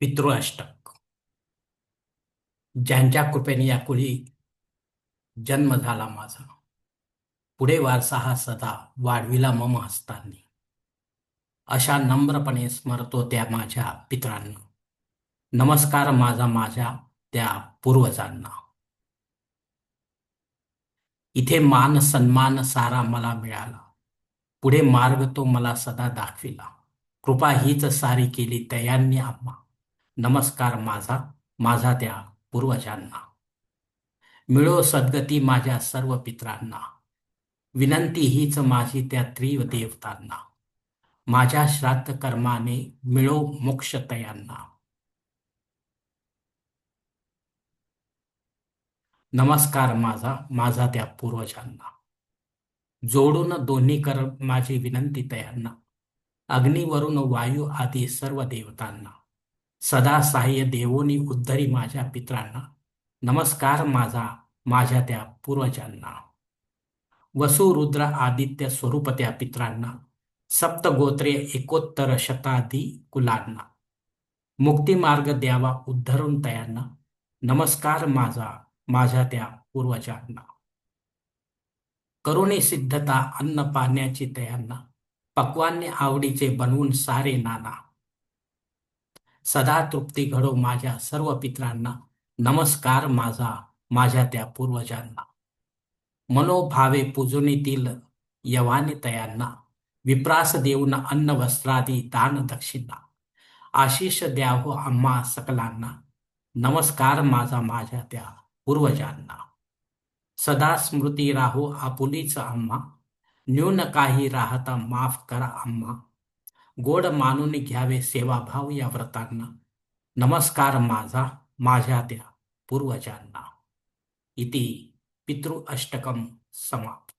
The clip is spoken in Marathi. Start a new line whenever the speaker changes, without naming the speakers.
पितृअष्टक ज्यांच्या कृपेने या कुळी जन्म झाला माझा. पुढे वारसा हा सदा वाढविला मम हस्तांनी. अशा नम्रपणे स्मरतो त्या माझ्या पितरांना. नमस्कार माझा माझ्या त्या पूर्वजांना. इथे मान सन्मान सारा मला मिळाला. पुढे मार्ग तो मला सदा दाखविला. कृपा हीच सारी केली तयांनी आम्हा. नमस्कार माझा माझा त्या पूर्वजांना. मिळो सद्गती माझ्या सर्व पित्रांना. विनंती हीच माझी त्या त्रिव देवतांना माझ्या श्राद्ध कर्माने मिळो मोक्ष तयांना नमस्कार माझा माझा त्या पूर्वजांना. जोडून दोन्ही कर माझी विनंती तयांना. अग्निवरून वायू आदी सर्व देवतांना. सदा सहाय्य देवोनी उद्धरी माझ्या पित्रांना. नमस्कार माझा माझ्या त्या पूर्वजांना. वसु रुद्र आदित्य स्वरूप त्या पित्रांना. सप्तगोत्रे एकोत्तर शताधी कुलांना. मुक्तिमार्ग द्यावा उद्धरून तयांना. नमस्कार माझा माझ्या त्या पूर्वजांना. करुणी सिद्धता अन्न पाण्याची तयांना. पक्वान्य आवडीचे बनवून सारे नाना. सदा तृप्ती घडो माझ्या सर्व पित्रांना. नमस्कार माझा माझ्या त्या पूर्वजांना. मनोभावे पूजनीतील यवानी तयांना. विप्रास देऊन अन्न वस्त्रादी दान दक्षिणा. आशिष द्यावो आम्हा सकलांना. नमस्कार माझा माझ्या त्या पूर्वजांना. सदा स्मृती राहो आपुलीच आम्हा. न्यून काही राहता माफ करा आम्हा. गोड मानून घ्यावे सेवाभाव या व्रतांना. नमस्कार माझा माझ्या त्या पूर्वजांना. इति पितृ अष्टकम समाप्त.